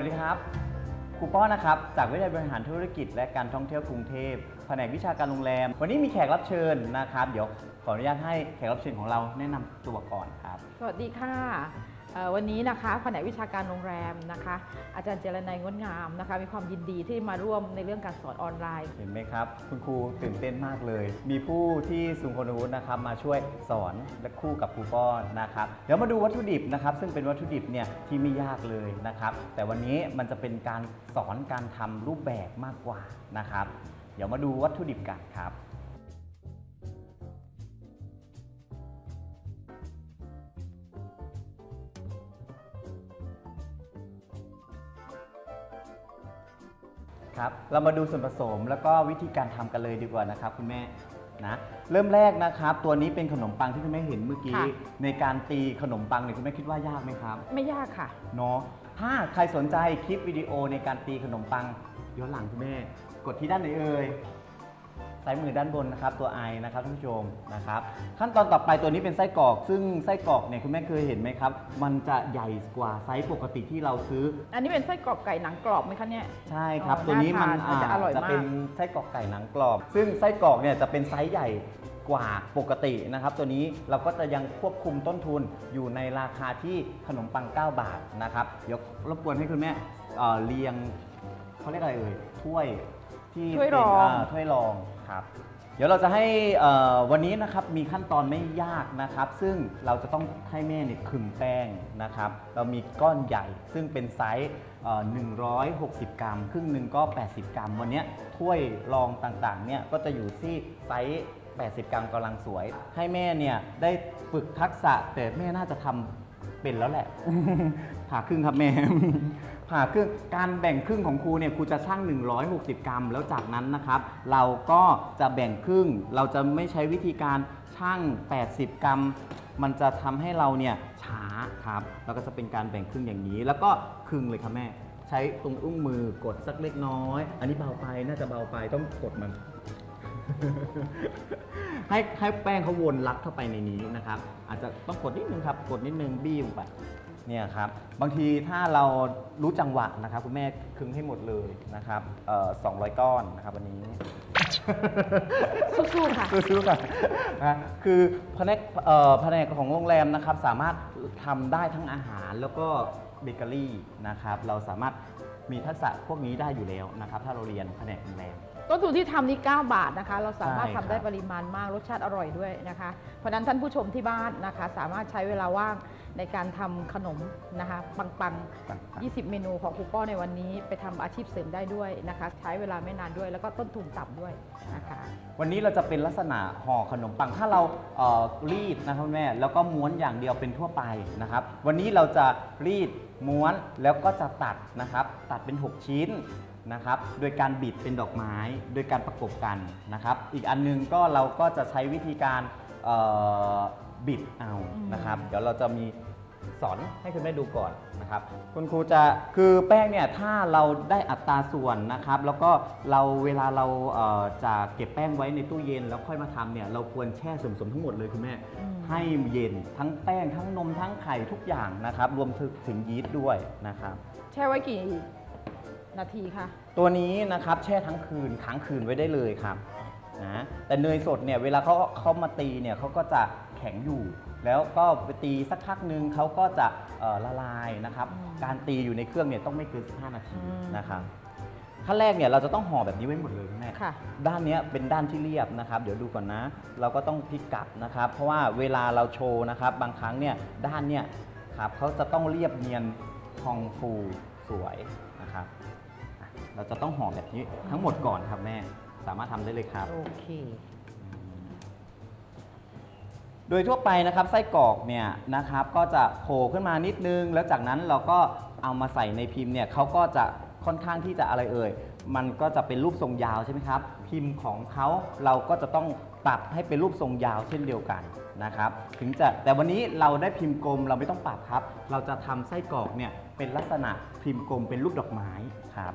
สวัสดีครับ ครูป้อนะครับ จากวิทยาลัยบริหารธุรกิจ และการท่องเที่ยวกรุงเทพ แผนกวิชาการโรงแรม วันนี้มีแขกรับเชิญนะครับ เดี๋ยวขออนุญาตให้แขกรับเชิญของเราแนะนำตัวก่อนครับ สวัสดีค่ะ วันนี้นะคะแผนกวิชาการโรงแรมนะคะ อาจารย์เจรนัยงดงามนะคะ มีความยินดีที่มาร่วมในเรื่องการสอนออนไลน์ เห็นไหมครับ คุณครูตื่นเต้นมากเลย มีผู้ที่ทรงคุณวุฒินะครับมาช่วยสอนและคู่กับครูป้อนนะครับเดี๋ยวมาดูวัตถุดิบนะครับ ซึ่งเป็นวัตถุดิบเนี่ยที่ไม่ยากเลยนะครับ แต่วันนี้มันจะเป็นการสอนการทำรูปแบบมากกว่านะครับ เดี๋ยวมาดูวัตถุดิบกันครับ ครับ เรามาดูส่วนผสมแล้วก็วิธีการทำกันเลยดีกว่านะครับคุณแม่นะเริ่มแรกนะครับ ตัวนี้เป็นขนมปังที่คุณแม่เห็นเมื่อกี้ ค่ะ ในการตีขนมปังเนี่ยคุณแม่คิดว่ายากไหมครับ ไม่ยากค่ะ เนาะถ้าใครสนใจคลิปวิดีโอในการตีขนมปังย้อนหลังคุณแม่ กดที่ด้านไหนเอ่ย ซ้ายมือด้านบนนะครับตัวไอนะครับท่านผู้ชมนะครับขั้นตอนต่อไปตัวนี้เป็นไส้กรอก ซึ่งไส้กรอกเนี่ยคุณแม่เคยเห็นไหมครับ มันจะใหญ่กว่าไซส์ปกติที่เราซื้อ อันนี้เป็นไส้กรอกไก่หนังกรอบไหมคะเนี่ย ใช่ครับ อ๋อตัวนี้มันน่าทานน่าจะอร่อยมากจะเป็นไส้กรอกไก่หนังกรอบ ซึ่งไส้กรอกเนี่ยจะเป็นไซส์ใหญ่กว่าปกตินะครับ ตัวนี้เราก็จะยังควบคุมต้นทุนอยู่ในราคาที่ขนมปัง 9 บาทนะครับ เดี๋ยวรบกวนให้คุณแม่เอ่อเรียงเขาเรียกอะไรเอ่ยถ้วยที่ถ้วยเป็นรองาถ้วยรอง ครับเดี๋ยวเราจะให้วันนี้นะครับมีขั้นตอนไม่ยากนะครับ ซึ่งเราจะต้องให้แม่เนี่ยขึงแป้งนะครับ เรามีก้อนใหญ่ซึ่งเป็นไซส์เอ่อ160 กรัม ครึ่งหนึ่งก็ 80 กรัม วันนี้ถ้วยรองต่างๆเนี่ยก็จะอยู่ที่ไซส์80 กรัมกำลังสวย ให้แม่เนี่ยได้ฝึกทักษะแต่แม่น่าจะทำเป็นแล้วแหละผ่าครึ่งครับแม่ ผ่าครึ่งการแบ่งครึ่งของครูเนี่ยครูจะชั่ง 160 กรัม แล้วจากนั้นนะครับ เราก็จะแบ่งครึ่ง เราจะไม่ใช้วิธีการชั่ง 80 กรัม มันจะทำให้เราเนี่ยช้าครับแล้วก็จะเป็นการแบ่งครึ่งอย่างนี้ แล้วก็ครึ่งเลยครับแม่ ใช้ตรงอุ้งมือกดสักเล็กน้อย อันนี้เบาไปน่าจะเบาไปต้องกดมัน ให้ให้แป้งเขาวนลัดเข้าไปในนี้นะครับ อาจจะต้องกดนิดนึงครับ กดนิดนึงบี้ลงไป เนี่ยครับบางทีถ้าเรารู้จังหวะนะครับคุณแม่คึงให้หมดเลยนะครับเอ่อ200 ก้อนนะครับวันนี้ สู้ๆค่ะ ซื้อๆกันนะคือแผนกเอ่อแผนกของโรงแรมนะครับ สามารถทำได้ทั้งอาหารแล้วก็เบเกอรี่นะครับ เราสามารถ มีทักษะพวกนี้ได้อยู่แล้วนะครับ ถ้าเราเรียนแผนกโรงแรม ต้นทุนที่ทำนี่9บาทนะคะ เราสามารถใช่ทำครับ ได้ปริมาณมากรสชาติอร่อยด้วยนะคะ เพราะฉะนั้นท่านผู้ชมที่บ้านนะคะ สามารถใช้เวลาว่างในการทำขนมนะคะ ปังต่างๆ20 เมนูของครูป้อในวันนี้ไปทำอาชีพเสริมได้ด้วยนะคะ ใช้เวลาไม่นานด้วยแล้วก็ต้นทุนต่ำด้วยนะคะๆวันนี้เราจะเป็นลักษณะห่อขนมปังถ้าเราเอ่อรีดนะครับคุณแม่แล้วก็ม้วนอย่างเดียวเป็นทั่วไปนะครับ วันนี้เราจะรีด ม้วนแล้วก็จะตัดนะครับ ตัดเป็น 6 ชิ้นนะครับ โดยการบิดเป็นดอกไม้ โดยการประกบกันนะครับ อีกอันนึงก็เราก็จะใช้วิธีการบิดเอานะครับ เดี๋ยวเราจะมี สอนให้คุณแม่ดูก่อนนะครับคุณครูจะคือแป้งเนี่ยถ้าเราได้อัตราส่วนนะครับ แล้วก็เราเวลาเราเอ่อจะเก็บแป้งไว้ในตู้เย็นแล้วค่อยมาทำเนี่ยเราควรแช่ส่วนผสมทั้งหมดเลยคุณแม่อืมให้เย็นทั้งแป้งทั้งนมทั้งไข่ทุกอย่างนะครับ รวมถึงถึงยีสต์ด้วยนะครับ แช่ไว้กี่นาทีคะ ตัวนี้นะครับแช่ทั้งคืนค้างคืนไว้ได้เลยครับนะแต่เนยสดเนี่ยเวลาเขาเขามาตีเนี่ยเขาก็จะแข็งอยู่ แล้วก็ไปตีสักพักหนึ่งเขาก็จะเอ่อละลายนะครับ อืม การตีอยู่ในเครื่องเนี่ยต้องไม่เกิน 15 นาทีอืมนะครับขั้นแรกเนี่ยเราจะต้องห่อแบบนี้ไว้หมดเลยคุณแม่ ค่ะ ด้านเนี้ยเป็นด้านที่เรียบนะครับ เดี๋ยวดูก่อนนะ เราก็ต้องพลิกกลับนะครับ เพราะว่าเวลาเราโชว์นะครับ บางครั้งเนี่ยด้านเนี่ยครับเขาจะต้องเรียบเนียนพองฟูสวยนะครับอะเราจะต้องห่อแบบนี้ทั้งหมดก่อนครับแม่ สามารถทำได้เลยครับ โอเค โดยทั่วไปนะครับไส้กรอกเนี่ยนะครับก็จะโผล่ขึ้นมานิดนึง แล้วจากนั้นเราก็เอามาใส่ในพิมพ์เนี่ยเขาก็จะค่อนข้างที่จะอะไรเอ่ย มันก็จะเป็นรูปทรงยาวใช่ไหมครับ พิมพ์ของเขาเราก็จะต้องปรับให้เป็นรูปทรงยาวเช่นเดียวกันนะครับ ถึงจะแต่วันนี้เราได้พิมพ์กลมเราไม่ต้องปรับครับ เราจะทำไส้กรอกเนี่ยเป็นลักษณะพิมพ์กลมเป็นรูปดอกไม้ครับ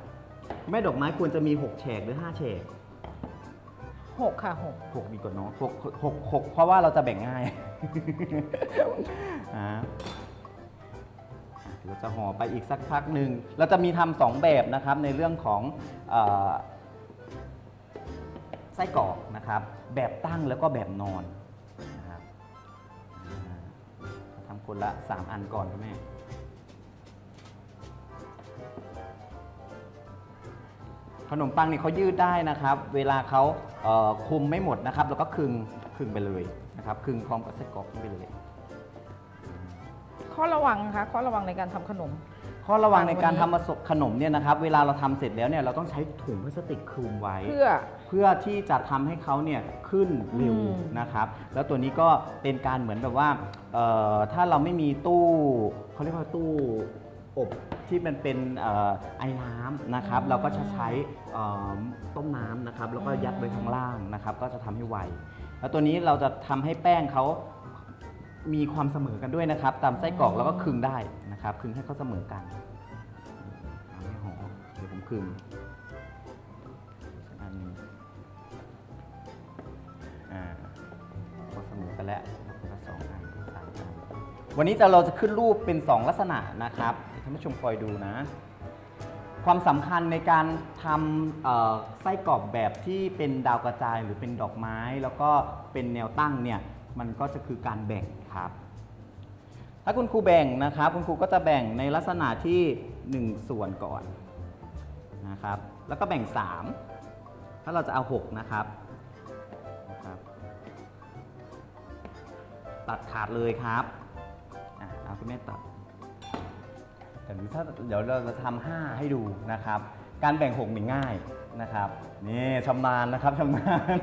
แม่ดอกไม้ควรจะมีหกแฉกหรือห้าแฉก 6 ค่ะ 6 หกดีกว่าเนาะหกหกหกเพราะว่าเราจะแบ่งง่าย อ่าเราจะห่อไปอีกสักพักหนึ่ง เราจะมีทำสองแบบนะครับในเรื่องของเออไส้กรอกนะครับ แบบตั้งแล้วก็แบบนอนนะครับอ่าทำคนละ 3 อันก่อนครับแม่ขนมปังนี่เขายืดได้นะครับ เวลาเขา เอ่อคุมไม่หมดนะครับแล้วก็คึงคึงไปเลยนะครับคึงพร้อมกับไส้กรอกไปเลย ข้อระวังคะข้อระวังในการทำขนม ข้อระวังในการวันนี้ทำผสมขนมเนี่ยนะครับเวลาเราทำเสร็จแล้วเนี่ยเราต้องใช้ถุงพลาสติกคลุมไว้ เพื่อ เพื่อที่จะทำให้เขาเนี่ยขึ้นเร็วอืมนะครับ แล้วตัวนี้ก็เป็นการเหมือนแบบว่าเอ่อถ้าเราไม่มีตู้เขาเรียกว่าตู้ อบที่มันเป็นเอ่อไอ้น้ำนะครับ เราก็จะใช้เอ่อต้มน้ำนะครับ แล้วก็ยัดไว้ข้างล่างนะครับ ก็จะทำให้ไว แล้วตัวนี้เราจะทำให้แป้งเขามีความเสมอกันด้วยนะครับ ตามไส้กรอกแล้วก็คึงได้นะครับ คึงให้เขาเสมอกันทำให้หอมเดี๋ยวผมคึงสักอันหนึงอ่าพอเสมอกันแล้วคนละสองอันสามอัน วันนี้จะเราจะขึ้นรูปเป็น 2 ลักษณะนะครับ ท่านผู้ชมคอยดูนะ ความสำคัญในการทำไส้กรอกแบบที่เป็นดาวกระจายหรือเป็นดอกไม้ แล้วก็เป็นแนวตั้งเนี่ยมันก็จะคือการแบ่งครับ ถ้าคุณครูแบ่งนะครับ คุณครูก็จะแบ่งในลักษณะที่ 1 ส่วนก่อนนะครับ แล้วก็แบ่ง 3 ถ้าเราจะเอา 6 นะครับนะครับ ตัดขาดเลยครับอะเอาคุณแม่ตัด เดี๋ยวถ้าเดี๋ยวเราจะทำห้าให้ดูนะครับ การแบ่งหกนี่ง่ายนะครับนี่ชำนาญนะครับชำนาญ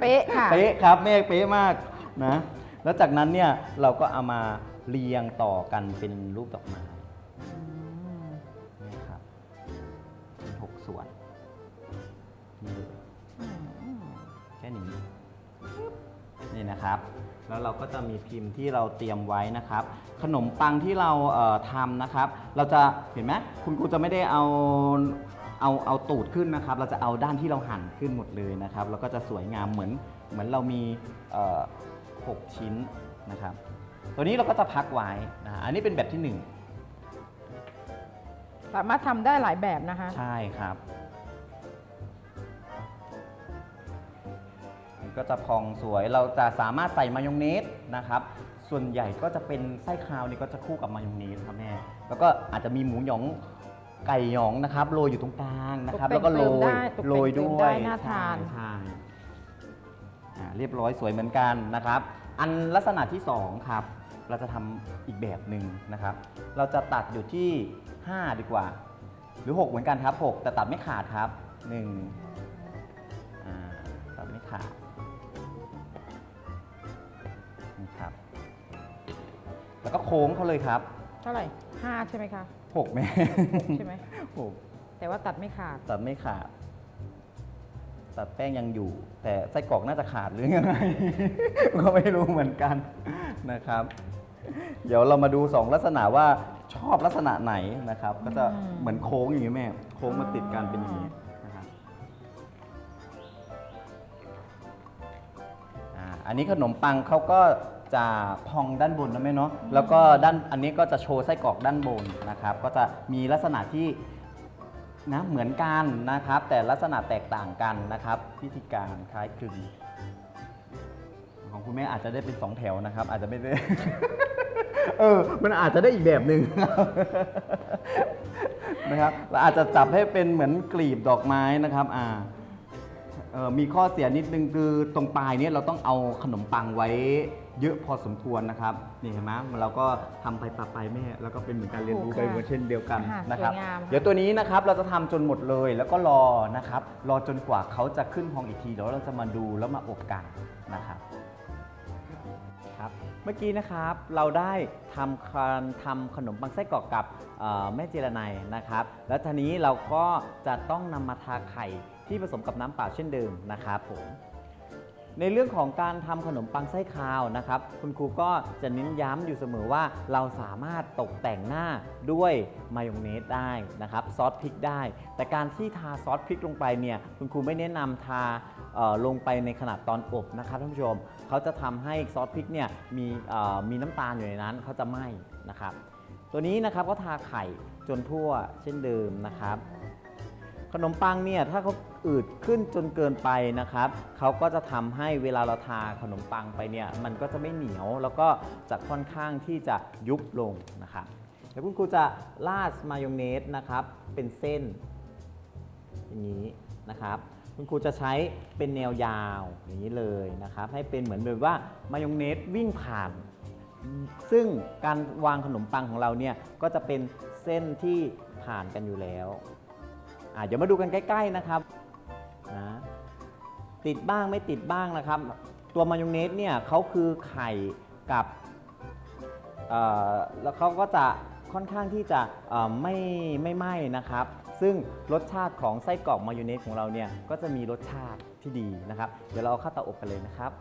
เป๊ะค่ะ เป๊ะครับเมฆเป๊ะมากนะแล้วจากนั้นเนี่ยเราก็เอามาเรียงต่อกันเป็นรูปดอกไม้นี่ครับเป็นหกส่วนนี่เลยแค่นี้นี่นะครับ แล้วเราก็จะมีพิมพ์ที่เราเตรียมไว้นะครับ ขนมปังที่เราเอ่อทำนะครับ เราจะเห็นไหมคุณครูจะไม่ได้เอาเอาเอาตูดขึ้นนะครับ เราจะเอาด้านที่เราหั่นขึ้นหมดเลยนะครับ แล้วก็จะสวยงามเหมือนเหมือนเรามีเอ่อหกชิ้นนะครับ ตัวนี้เราก็จะพักไว้นะอันนี้เป็นแบบที่หนึ่งสามารถทำได้หลายแบบนะคะ ใช่ครับ มันก็จะพองสวย เราจะสามารถใส่มายองเนสนะครับ ส่วนใหญ่ก็จะเป็นไส้คาวนี่ก็จะคู่กับมายองเนสครับแม่ แล้วก็อาจจะมีหมูหยองไก่หยองนะครับโรยอยู่ตรงกลางนะครับตกแต่งแล้วก็โรเติมได้ยตกแต่งโรยเติมด้วได้ยน่าทานใช่ใช่อ่าเรียบร้อยสวยเหมือนกันนะครับ อันลักษณะที่สองครับ เราจะทำอีกแบบหนึ่งนะครับ เราจะตัดอยู่ที่ 5 ดีกว่า หรือ 6 เหมือนกันครับ 6 แต่ตัดไม่ขาดครับ1อ่าตัดไม่ขาด แล้วก็โค้งเขาเลยครับเท่าไหร่ห้าใช่ไหมคะ6แม่ใช่ไหมหกแต่ว่าตัดไม่ขาดตัดไม่ขาด ตัดแป้งยังอยู่ แต่ไส้กรอกน่าจะขาดหรือยังไง ก็ไม่รู้เหมือนกันนะครับ เดี๋ยวเรามาดู2ลักษณะว่าชอบลักษณะไหนนะครับ ก็จะอืมเหมือนโค้งอย่างนี้แม่ โค้งมาติดกันเป็นอย่างนี้นะครับอ่าอันนี้ขนมปังเขาก็ จะพองด้านบนนะแม่เนาะแล้วก็ด้านอันนี้ก็จะโชว์ไส้กรอกด้านบนนะครับ ก็จะมีลักษณะที่นะเหมือนกันนะครับ แต่ลักษณะแตกต่างกันนะครับพิธีการคล้ายคลึงของคุณแม่อาจจะได้เป็นสองแถวนะครับ อาจจะไม่ได้ เออ มันอาจจะได้อีกแบบหนึ่งนะครับเราอาจจะจับให้เป็นเหมือนกลีบดอกไม้นะครับ อ่าเอ่อมีข้อเสียนิดนึงคือตรงปลายเนี้เราต้องเอาขนมปังไว้ เยอะพอสมควรนะครับนี่เห็นไหมเราก็ทำไปปะไปแม่แล้วก็เป็นเหมือนการเรียนรู้ไปเหมือนเช่นเดียวกันค่ะนะครับ สวยงามเดี๋ยวตัวนี้นะครับเราจะทำจนหมดเลยแล้วก็รอนะครับ รอจนกว่าเขาจะขึ้นพองอีกทีเดี๋ยวเราจะมาดูแล้วมาอบกันนะครับครับ เมื่อกี้นะครับเราได้ทำการทำขนมปังไส้กรอกกับเอ่อแม่เจรไนยนะครับ แล้วทีนี้เราก็จะต้องนำมาทาไข่ที่ผสมกับน้ำเปล่าเช่นเดิมนะครับผม ในเรื่องของการทำขนมปังไส้คาวนะครับ คุณครูก็จะเน้นย้ำอยู่เสมอว่าเราสามารถตกแต่งหน้าด้วยมายองเนสได้นะครับซอสพริกได้ แต่การที่ทาซอสพริกลงไปเนี่ยคุณครูไม่แนะนำทาลงไปในขนาดตอนอบนะครับท่านผู้ชมเขาจะทำให้ซอสพริกเนี่ยมีมีน้ำตาลอยู่ในนั้นเขาจะไหม้นะครับ ตัวนี้นะครับก็ทาไข่จนทั่วเช่นเดิมนะครับ ขนมปังเนี่ยถ้าเขาอืดขึ้นจนเกินไปนะครับเขาก็จะทำให้เวลาเราทาขนมปังไปเนี่ยมันก็จะไม่เหนียวแล้วก็จะค่อนข้างที่จะยุบลงนะครับเดี๋ยวคุณครูจะราดมายองเนสนะครับเป็นเส้นอย่างนี้นะครับคุณครูจะใช้เป็นแนวยาวอย่างนี้เลยนะครับให้เป็นเหมือนแบบว่ามายองเนสวิ่งผ่าน ซึ่งการวางขนมปังของเราเนี่ยก็จะเป็นเส้นที่ผ่านกันอยู่แล้ว อะเดี๋ยวมาดูกันใกล้ ๆนะครับนะติดบ้างไม่ติดบ้างนะครับ ตัวมายองเนสเนี่ยเขาคือไข่กับเอ่อแล้วเขาก็จะค่อนข้างที่จะเอ่อไม่ไม่ไหม้นะครับ ซึ่งรสชาติของไส้กรอกมายองเนสของเราเนี่ยก็จะมีรสชาติที่ดีนะครับ เดี๋ยวเราเอาเข้าเตาอบกันเลยนะครับ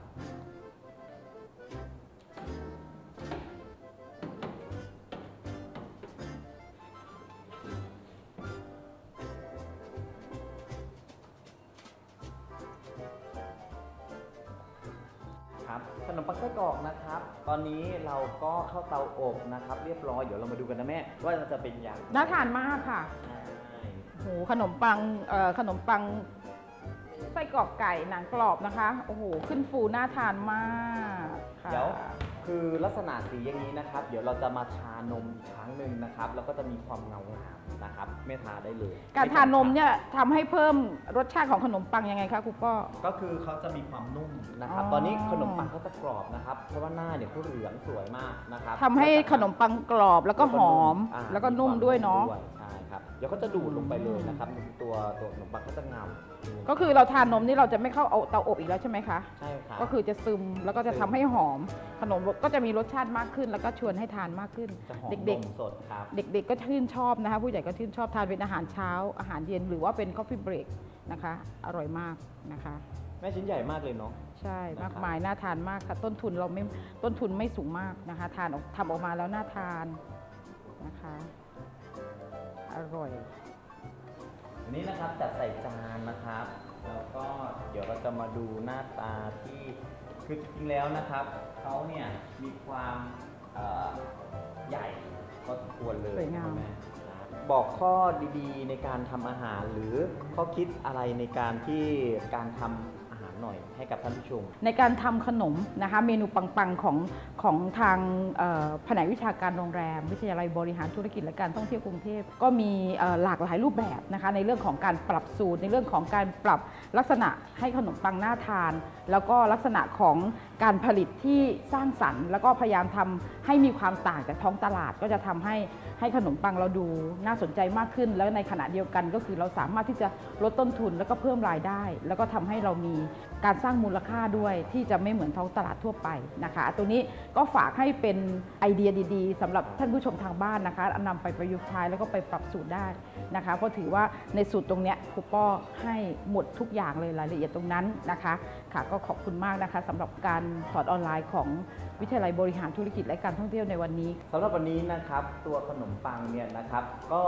ครับขนมปังไส้กรอกนะครับ ตอนนี้เราก็เข้าเตาอบนะครับ เรียบร้อยเดี๋ยวเรามาดูกันนะแม่ว่ามันจะเป็นอย่างไรน่าทานมากค่ะใช่โหขนมปังเอ่อขนมปังไส้กรอกไก่หนังกรอบนะคะโอ้โหขึ้นฟูน่าทานมากค่ะ เดี๋ยว คือลักษณะสีอย่างนี้นะครับ เดี๋ยวเราจะมาทานมอีกครั้งหนึ่งนะครับ แล้วก็จะมีความเงางามนะครับแม่ทาได้เลยการทานนมเนี่ยทำให้เพิ่มรสชาติของขนมปังยังไงคะครูป้อ ก็คือเขาจะมีความนุ่มนะครับ อ๋อ ตอนนี้ขนมปังเขาจะกรอบนะครับ เพราะว่าหน้าเนี่ยเขาเหลืองสวยมากนะครับทำให้ขนมปังกรอบแล้วก็หอมาแล้วก็นุ่มด้วยเนาะมีควมมใช่ครับ เดี๋ยวเขาจะดูดลงไปเลยนะครับ ตัวตัวขนมปังเขาจะเงา ก็คือเราทานนมนี่เราจะไม่เข้าเอาเตาอบอีกแล้วใช่ไหมคะ ใช่ครับก็คือจะซึมแล้วก็จะทำให้หอม ขนมก็จะมีรสชาติมากขึ้น แล้วก็ชวนให้ทานมากขึ้น จะหอมเด็กนมสดครับ ๆ เด็กๆก็ชื่นชอบนะคะ ผู้ใหญ่ก็ชื่นชอบทานเป็นอาหารเช้า อาหารเย็นหรือว่าเป็นคอฟฟี่เบรกนะคะ อร่อยมากนะคะ แม่ชิ้นใหญ่มากเลยเนาะ ใช่นะครับ มากมายน่าทานมากค่ะ ต้นทุนเราไม่ต้นทุนไม่สูงมากนะคะ ทานออกทำออกมาแล้วน่าทานนะคะ อร่อย อันนี้นะครับจัดใส่จานนะครับ แล้วก็เดี๋ยวเราจะมาดูหน้าตาที่คือจริงๆแล้วนะครับเขาเนี่ยมีความเอ่อใหญ่พอสมควรเลยสวยงาม ใช่ไหครับบอกข้อดีๆในการทำอาหารหรือข้อคิดอะไรในการที่การทำอาหารห น่อยให้กับท่านผู้ชม ในการทำขนมนะคะเมนูปังๆของของทางเอ่อแผนกวิชาการโรงแรม วิทยาลัยบริหารธุรกิจและการท่องเที่ยวกรุงเทพก็มีเอ่อหลากหลายรูปแบบนะคะในเรื่องของการปรับสูตร ในเรื่องของการปรับลักษณะให้ขนมปังน่าทาน แล้วก็ลักษณะของการผลิตที่สร้างสรรค์ แล้วก็พยายามทำให้มีความต่างจากท้องตลาดก็จะทำให้ให้ขนมปังเราดูน่าสนใจมากขึ้น แล้วในขณะเดียวกันก็คือเราสามารถที่จะลดต้นทุนแล้วก็เพิ่มรายได้ แล้วก็ทำให้เรามีการสร้างมูลค่าด้วยที่จะไม่เหมือนท้องตลาดทั่วไปนะคะ ตัวนี้ก็ฝากให้เป็นไอเดียดีๆสำหรับท่านผู้ชมทางบ้านนะคะนำไปประยุกต์ใช้แล้วก็ไปปรับสูตรได้นะคะ เพราะถือว่าในสูตรตรงนี้ครูป้อให้หมดทุกอย่างเลยรายละเอียดตรงนั้นนะคะค่ะก็ขอบคุณมากนะคะสำหรับการสอนออนไลน์ของวิทยาลัยบริหารธุรกิจและการท่องเที่ยวในวันนี้สำหรับวันนี้นะครับตัวขนมปังเนี่ยนะครับ ก็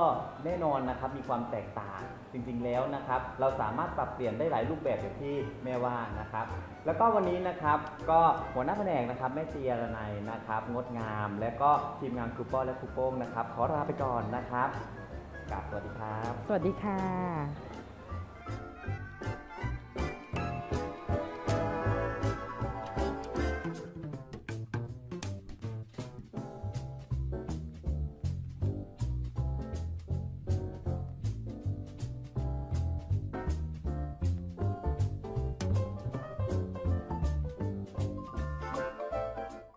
แน่นอนนะครับมีความแตกต่างจริงๆแล้วนะครับ เราสามารถปรับเปลี่ยนได้หลายรูปแบบอย่างที่แม่ว่านะครับ แล้วก็วันนี้นะครับก็หัวหน้าแผนกนะครับแม่เจียรนัยนะครับ งดงาม และก็ทีมงานครูป้อและครูโป้งนะครับ ขอลาไปก่อนนะครับกลับสวัสดีครับ สวัสดีค่ะ